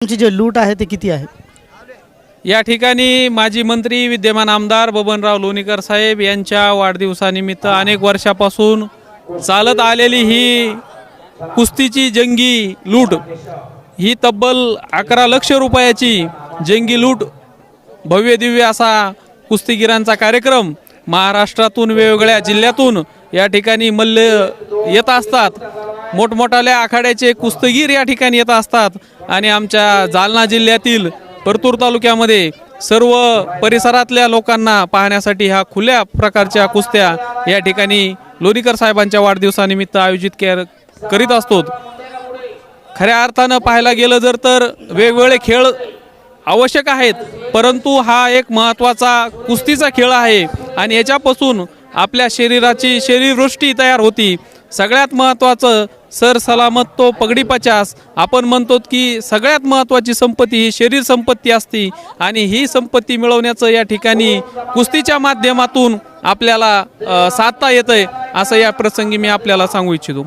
तुमची जे लूट आहे ते किती आहे? या ठिकाणी माजी मंत्री विद्यमान आमदार बबनराव लोणीकर साहेब यांच्या वाढदिवसानिमित्त अनेक वर्षापासून चालत आलेली ही कुस्तीची जंगी लूट ही तब्बल अकरा लक्ष रुपयाची जंगी लूट भव्य दिव्य असा कुस्तीगिरांचा कार्यक्रम महाराष्ट्रातून वेगवेगळ्या जिल्ह्यातून या ठिकाणी मल्ल येत असतात. मोठमोठाल्या आखाड्याचे कुस्तगीर या ठिकाणी येत असतात. आणि आमच्या जालना जिल्ह्यातील परतूर तालुक्यामध्ये सर्व परिसरातल्या लोकांना पाहण्यासाठी ह्या खुल्या प्रकारच्या कुस्त्या या ठिकाणी लोणीकर साहेबांच्या वाढदिवसानिमित्त आयोजित के- करीत असतो. खऱ्या अर्थानं पाहायला गेलं जर तर वेगवेगळे खेळ आवश्यक आहेत. परंतु हा एक महत्त्वाचा कुस्तीचा खेळ आहे आणि याच्यापासून आपल्या शरीराची शरीरवृष्टी तयार होती. सगळ्यात महत्त्वाचं सर सलामत तो पगडी पचास. आपण म्हणतो की सगळ्यात महत्त्वाची संपत्ती ही शरीर संपत्ती असती आणि ही संपत्ती मिळवण्याचं या ठिकाणी कुस्तीच्या माध्यमातून आपल्याला साधता साधता येतंय असं या प्रसंगी मी आपल्याला सांगू इच्छितो.